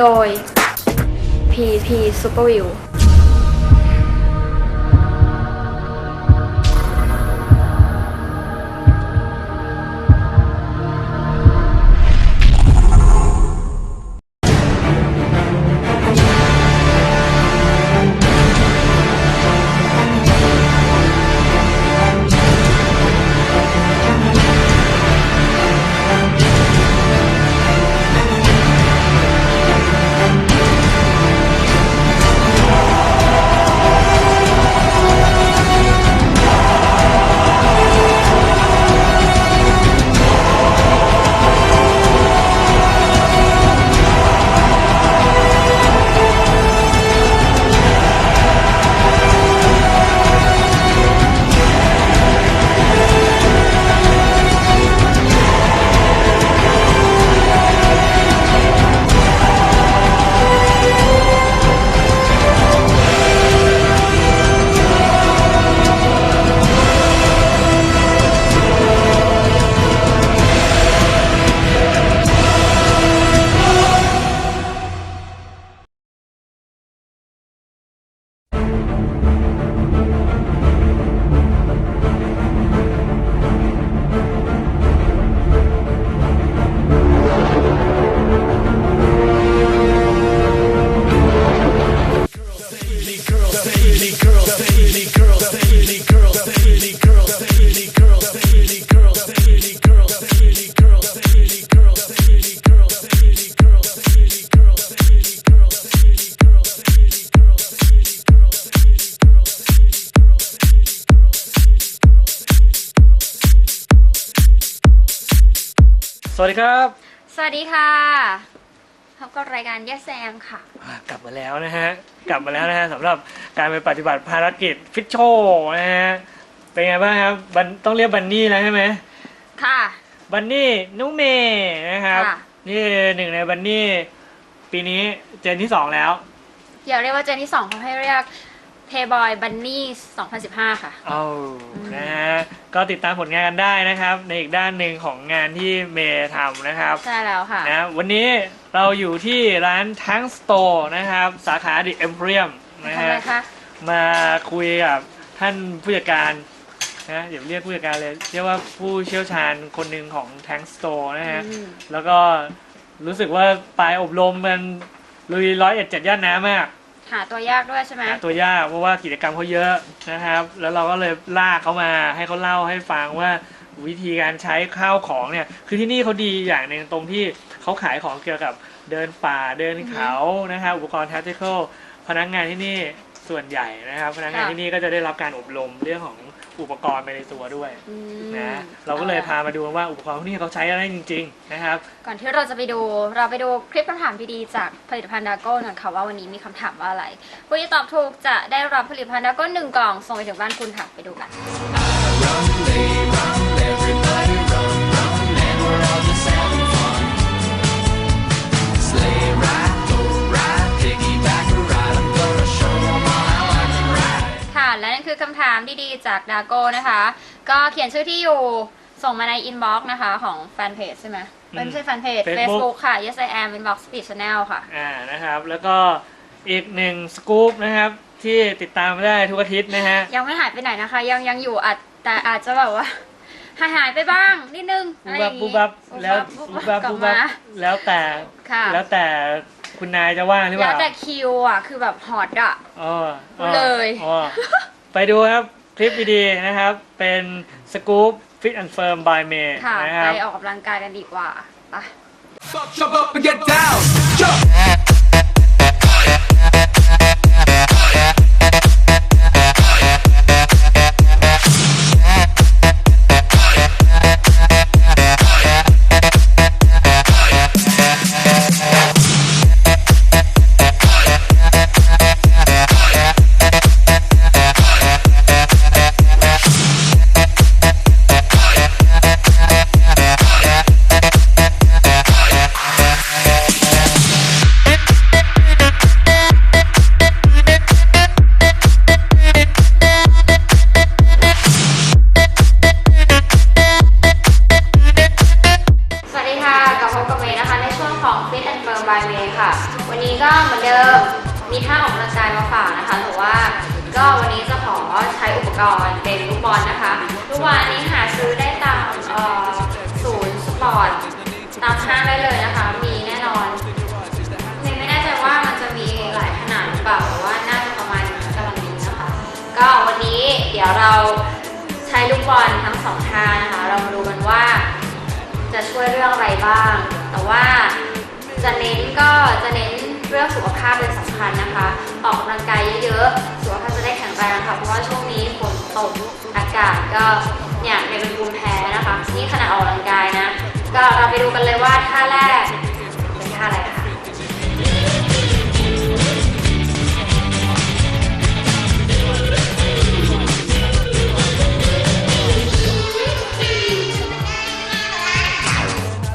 โดย PP Superview วัสดีครับ สวัสดีค่ะพบกับรายการแยกแซมค่ะ อ่ากลับมาแล้วนะฮะ กลับมาแล้วนะฮะสำหรับการไปปฏิบัติภารกิจฟิชโชนะฮะ เป็นไงบ้างครับบันต้องเรียกบันนี่แล้วใช่ไหมค่ะ บันนี่นุเมนะครับค่ะ นี่หนึ่งในบันนี่ปีนี้เจนที่สองแล้ว อย่าเรียกว่าเจนที่สองเขาให้เรียก Playboy Bunny 2015 ค่ะ เอานะฮะก็ติดตามผลงานกันได้นะครับ ในอีกด้านหนึ่งของงานที่เมย์ทำนะครับใช่แล้วค่ะ นะวันนี้เราอยู่ที่ร้านทั้งสโตร์นะครับ สาขาดิเอ็มเรียมนะทำอะไรฮะคะ มาคุยกับท่านผู้จัดการนะเดี๋ยวเรียกผู้จัดการเลยเรียกว่าผู้เชี่ยวชาญคนหนึ่งของ Tank Store นะฮะ อืม แล้วก็รู้สึกว่าไปอบรมมันลุยร้อยเอ็ดเจ็ดย่านน้ำมาก หาตัวยากด้วยใช่ไหม หาตัวยากเพราะว่ากิจกรรมเขาเยอะนะครับ แล้วเราก็เลยลากเขามาให้เขาเล่าให้ฟังว่าวิธีการใช้ข้าวของเนี่ย คือที่นี่เขาดีอย่างหนึ่งตรงที่เขาขายของเกี่ยวกับเดินป่าเดินเขานะครับอุปกรณ์ tactical พนักงานที่นี่ ส่วนใหญ่นะครับพนักงานค่ะ ที่นี่ก็จะได้รับการอบรมเรื่องของอุปกรณ์ไปในตัวด้วยอืมนะเราก็เลยพามาดูว่าอุปกรณ์พวกนี้เขาใช้อะไรจริง ๆ นะครับ ก่อนที่เราจะไปดูเราไปดูคลิปคำถามดีๆจากผลิตภัณฑ์ดาโก้หน่อยค่ะว่าวันนี้มีคำถามว่าอะไรผู้ที่ตอบถูกจะได้รับผลิตภัณฑ์ดาโก้หนึ่งกล่องส่งไปถึงบ้านคุณค่ะไปดูกัน Everybody จากดาโก้นะคะ ก็เขียนชื่อที่อยู่ส่งมาในอินบ็อกซ์นะคะ ของแฟนเพจใช่ไหมอืมไม่ใช่แฟนเพจ Facebook Facebook ค่ะ Yes I am Inbox Speed Channel ค่ะ อ่านะครับ แล้วก็อีกหนึ่งสกู๊ปนะครับ ที่ติดตามได้ทุกอาทิตย์นะฮะ ยังไม่หายไปไหนนะคะ ยังยังอยู่อาจแต่อาจจะแบบว่า หายหายไปบ้างนิดนึงบูอะไรอบับย่างบูงี้บับแล้วบูบูบับับบกลับูบบับมา แล้วแต่ค่ะ แล้วแต่คุณนายจะว่างหรือเปแล้วล่าแต่คิวอะ คือแบบฮอตอะ อ๋ออ๋อเลย อ๋อไปดูครับค ลิปดีๆนะครับ เป็นสกู๊ปฟิตแอนด์เฟิร์มบายเมย์ค่ะ นะคไปรับออกกำลังกายกันดีกว่าไป Jump up and get down. Jump. ท่าออกกำลังกายมาฝากนะคะแต่ว่าก็วันนี้จะขอใช้อุปกรณ์เป็นลูกบอลนะคะลูกบอลอันนี้หาซื้อได้ตามศูนย์สปอร์ตตามห้างได้เลยนะคะ มีแน่นอนเมย์ไม่แน่ใจว่ามันจะมีหลายขนาดหรือเปล่าแต่ว่าน่าจะประมาณกำลังดีนะคะ ก็วันนี้เดี๋ยวเราใช้ลูกบอลทั้งสองท่านะคะเรามาดูกันว่า จะช่วยเรื่องอะไรบ้าง แต่ว่าจะเน้นก็จะเน้น เรื่องสุขภาพเป็นสำคัญนะคะ ออกกำลังกายเยอะๆ สุขภาพจะได้แข็งแรงค่ะ เพราะว่าช่วงนี้ฝนตกอากาศก็เนี่ยเป็นภูมิแพ้นะคะ นี่ขณะออกกำลังกายนะ ก็เราไปดูกันเลยว่าท่าแรกเป็นท่าอะไรคะ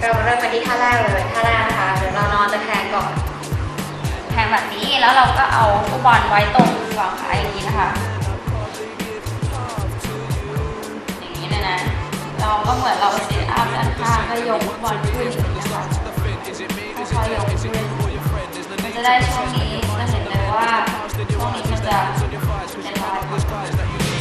เรามาเริ่มกันที่ท่าแรกเลยท่าแรก แบบนี้ แล้วเราก็เอาลูกบอลไว้ตรงวางขาอย่างนี้นะคะอย่างนี้เลยนะเราก็เหมือนเราเซตอัพด้านข้างก็ยกลูกบอลขึ้นอย่างนี้นะคะค่อยๆยกขึ้นมันจะได้ช่วงนี้จะเห็นเลยว่าช่วงนี้มันจะเป็นลาย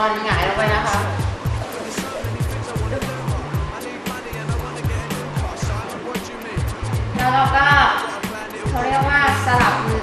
อนหงายลงไปนะคะ แล้วเราก็เขาเรียกว่าสลับมือ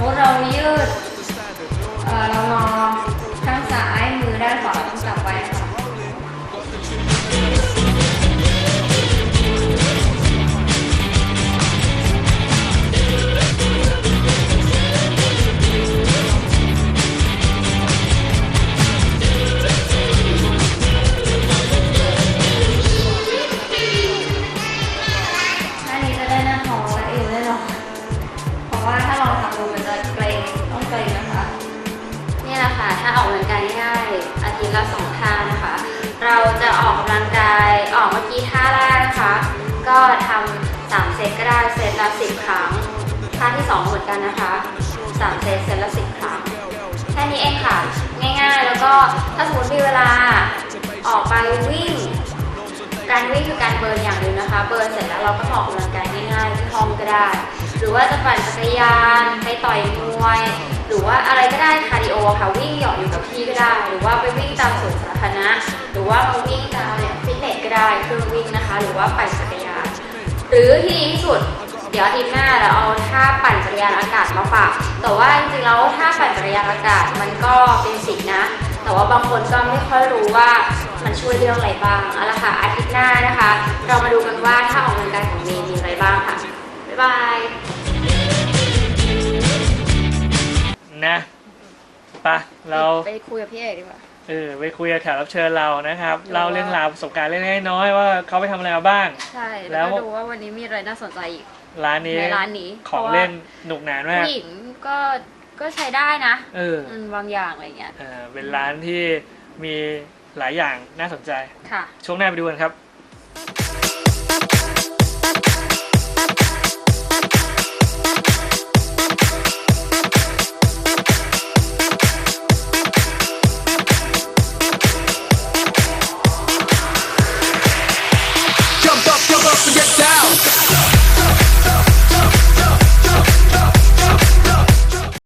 มติเรายืดเออเรางอน เซตก็ได้เซตละสิบครั้งท่าที่สองเหมือนกันนะคะสามเซตเซตละสิบครั้งแค่นี้เองค่ะ ง่ายๆ แล้วก็ถ้าสมมติมีเวลาออกไปวิ่ง การวิ่งคือการเบิร์นอย่างหนึ่งนะคะ เบิร์นเสร็จแล้วเราก็ออกกำลังกายง่ายๆที่ห้องก็ได้ หรือว่าจะปั่นจักรยานไปต่อยมวย หรือว่าอะไรก็ได้คาร์ดิโอค่ะวิ่งหยาะอยู่กับที่ก็ได้ หรือว่าไปวิ่งตามสวนสาธารณะหรือว่ามาวิ่งตามเนี่ยฟิตเนสก็ได้เครื่องวิ่งนะคะ หรือว่าปั่นจักร หรือที่ดีที่สุด เดี๋ยวอาทิตย์หน้าเราเอาท่าปั่นจักรยานอากาศมาฝากแต่ว่าจริงๆแล้วท่าปั่นจักรยานอากาศมันก็เป็นสิ่งนะ แต่ว่าบางคนก็ไม่ค่อยรู้ว่ามันช่วยเรื่องอะไรบ้างเอาละค่ะอาทิตย์หน้านะคะ เรามาดูกันว่าท่าออกกำลังกายของเมย์มีอะไรบ้างค่ะบ๊ายบายนะไปะเรา ไปคุยกับพี่เอกดีกว่า เออไปคุยกับแขกรับเชิญเรานะครับเล่าเรื่องราวประสบการณ์เล็กๆน้อยๆว่าเขาไปทำอะไรมาบ้าง ใช่ แล้แล้ว วก็ดูว่าวันนี้มีอะไรน่าสนใจอีก ร้านนี้ในร้านนี้ของเล่นหนุกหนานมากผู้หญิงก็ก็ใช้ได้นะเอออืมบางอย่างอะไรเงี้ย เออเป็นร้านที่มีหลายอย่างน่าสนใจ ค่ะ ช่วงหน้าไปดูกันครับ